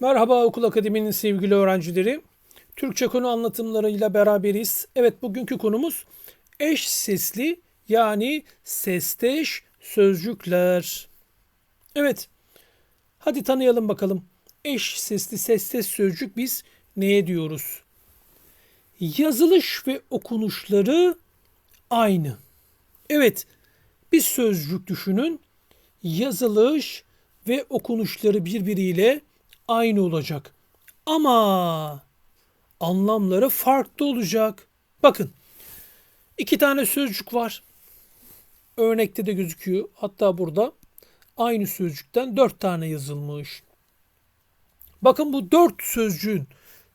Merhaba Okul Akademi'nin sevgili öğrencileri. Türkçe konu anlatımlarıyla beraberiz. Evet bugünkü konumuz eş sesli yani sesteş sözcükler. Evet hadi tanıyalım bakalım. Eş sesli sesteş sözcük biz neye diyoruz? Yazılış ve okunuşları aynı. Evet bir sözcük düşünün. Yazılış ve okunuşları birbiriyle aynı olacak. Ama anlamları farklı olacak. Bakın iki tane sözcük var. Örnekte de gözüküyor. Hatta burada aynı sözcükten dört tane yazılmış. Bakın bu dört sözcüğün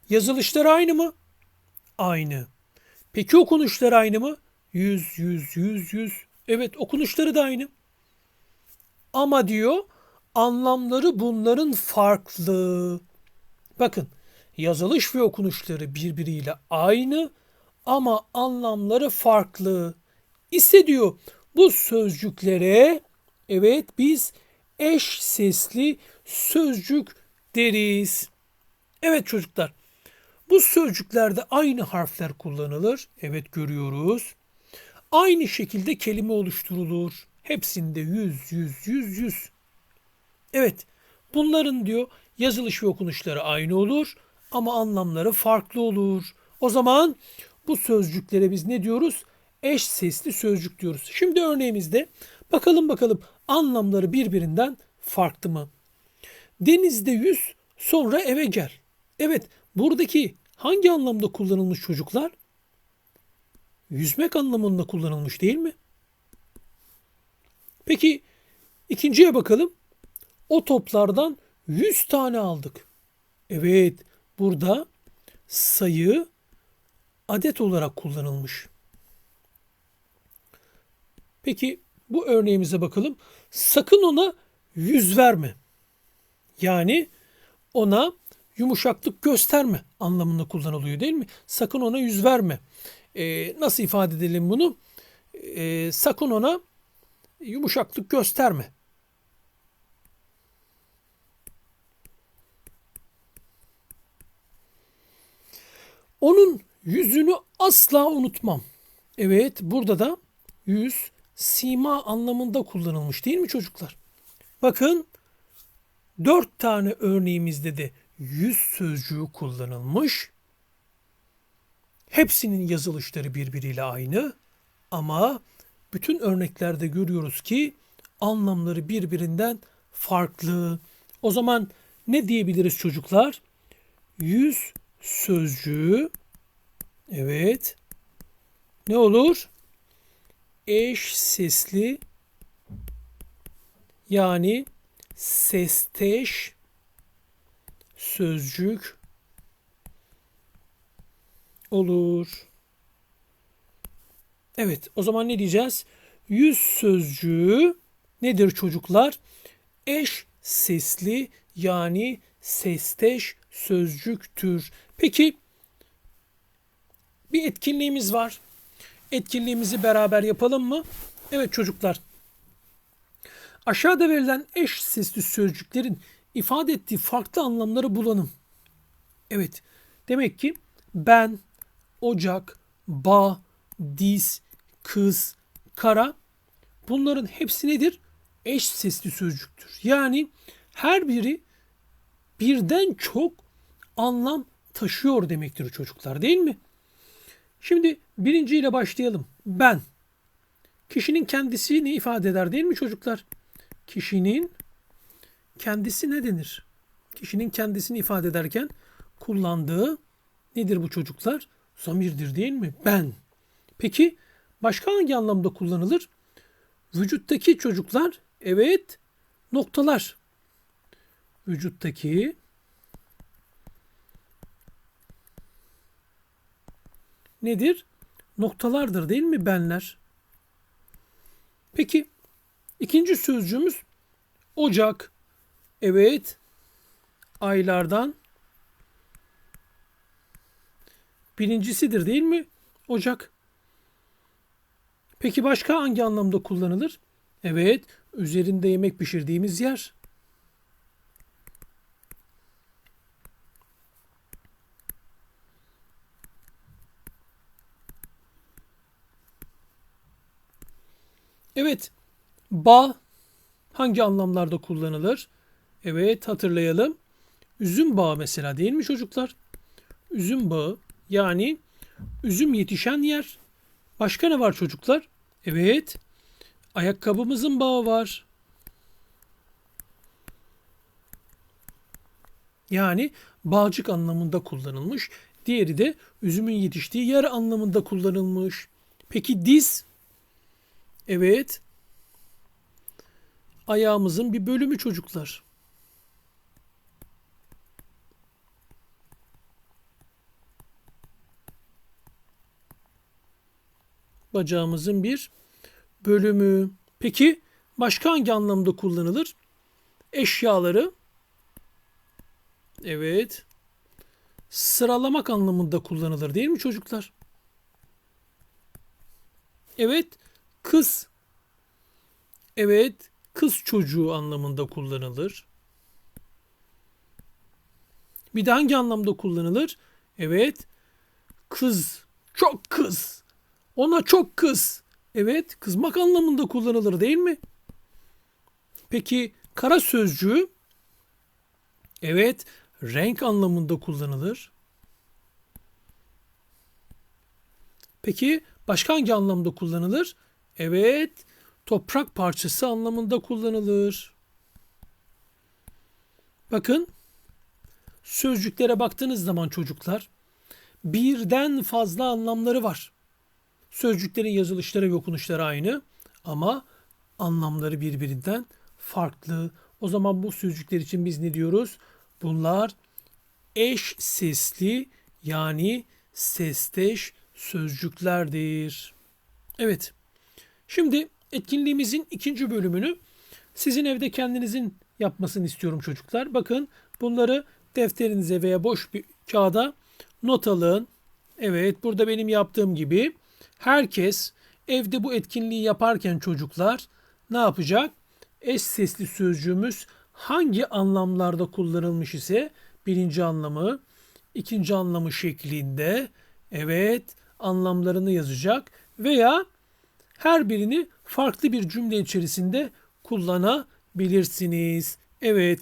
yazılışları aynı mı? Aynı. Peki okunuşları aynı mı? Yüz, yüz, yüz, yüz. Evet okunuşları da aynı. Ama diyor anlamları bunların farklı. Bakın yazılış ve okunuşları birbiriyle aynı ama anlamları farklı. İse diyor bu sözcüklere evet biz eş sesli sözcük deriz. Evet çocuklar bu sözcüklerde aynı harfler kullanılır. Evet görüyoruz. Aynı şekilde kelime oluşturulur. Hepsinde yüz, yüz, yüz, yüz. Evet, bunların diyor yazılış ve okunuşları aynı olur ama anlamları farklı olur. O zaman bu sözcüklere biz ne diyoruz? Eş sesli sözcük diyoruz. Şimdi örneğimizde bakalım bakalım anlamları birbirinden farklı mı? Denizde yüz sonra eve gel. Evet buradaki hangi anlamda kullanılmış çocuklar? Yüzmek anlamında kullanılmış değil mi? Peki ikinciye bakalım. O toplardan 100 tane aldık. Evet, burada sayı adet olarak kullanılmış. Peki bu örneğimize bakalım. Sakın ona yüz verme. Yani ona yumuşaklık gösterme anlamında kullanılıyor değil mi? Sakın ona yüz verme. Ee, nasıl ifade edelim bunu? Ee, sakın ona yumuşaklık gösterme. Onun yüzünü asla unutmam. Evet burada da yüz sima anlamında kullanılmış değil mi çocuklar? Bakın dört tane örneğimizde de yüz sözcüğü kullanılmış. Hepsinin yazılışları birbiriyle aynı ama bütün örneklerde görüyoruz ki anlamları birbirinden farklı. O zaman ne diyebiliriz çocuklar? Yüz sözcüğü evet ne olur? Eş sesli yani sesteş sözcük olur. Evet o zaman ne diyeceğiz? Yüz sözcüğü nedir çocuklar? Eş sesli yani sesteş sözcüktür. Peki bir etkinliğimiz var. Etkinliğimizi beraber yapalım mı? Evet çocuklar. Aşağıda verilen eş sesli sözcüklerin ifade ettiği farklı anlamları bulalım. Evet. Demek ki ben, ocak, bağ, diz, kız, kara bunların hepsi nedir? Eş sesli sözcüktür. Yani her biri birden çok anlam taşıyor demektir çocuklar değil mi? Şimdi birinciyle başlayalım. Ben. Kişinin kendisini ifade eder değil mi çocuklar? Kişinin kendisi ne denir? Kişinin kendisini ifade ederken kullandığı nedir bu çocuklar? Zamirdir değil mi? Ben. Peki başka hangi anlamda kullanılır? Vücuttaki çocuklar evet noktalar. Vücuttaki nedir? Noktalardır değil mi benler? Peki ikinci sözcüğümüz Ocak. Evet. Aylardan birincisidir değil mi? Ocak. Peki başka hangi anlamda kullanılır? Evet, üzerinde yemek pişirdiğimiz yer. Evet. Bağ hangi anlamlarda kullanılır? Evet hatırlayalım. Üzüm bağı mesela değil mi çocuklar? Üzüm bağı yani üzüm yetişen yer. Başka ne var çocuklar? Evet. Ayakkabımızın bağı var. Yani bağcık anlamında kullanılmış. Diğeri de üzümün yetiştiği yer anlamında kullanılmış. Peki diz? Evet. Ayağımızın bir bölümü çocuklar. Bacağımızın bir bölümü. Peki başka hangi anlamda kullanılır? Eşyaları Evet. Sıralamak anlamında kullanılır değil mi çocuklar? Evet. Kız. Evet. Kız çocuğu anlamında kullanılır. Bir de hangi anlamda kullanılır? Evet. Kız. Çok kız. Ona çok kız. Evet. Kızmak anlamında kullanılır değil mi? Peki kara sözcüğü? Evet. Renk anlamında kullanılır. Peki başka hangi anlamda kullanılır? Evet, toprak parçası anlamında kullanılır. Bakın, sözcüklere baktığınız zaman çocuklar birden fazla anlamları var. Sözcüklerin yazılışları ve okunuşları aynı ama anlamları birbirinden farklı. O zaman bu sözcükler için biz ne diyoruz? Bunlar eş sesli yani sesteş sözcüklerdir. Evet. Şimdi etkinliğimizin ikinci bölümünü sizin evde kendinizin yapmasını istiyorum çocuklar. Bakın bunları defterinize veya boş bir kağıda not alın. Evet burada benim yaptığım gibi herkes evde bu etkinliği yaparken çocuklar ne yapacak? Eş sesli sözcüğümüz hangi anlamlarda kullanılmış ise birinci anlamı, ikinci anlamı şeklinde evet anlamlarını yazacak veya her birini farklı bir cümle içerisinde kullanabilirsiniz. Evet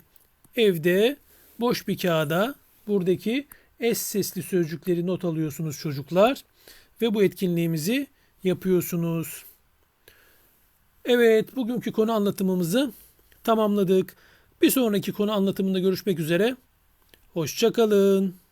evde boş bir kağıda buradaki es sesli sözcükleri not alıyorsunuz çocuklar ve bu etkinliğimizi yapıyorsunuz. Evet bugünkü konu anlatımımızı tamamladık. Bir sonraki konu anlatımında görüşmek üzere. Hoşçakalın.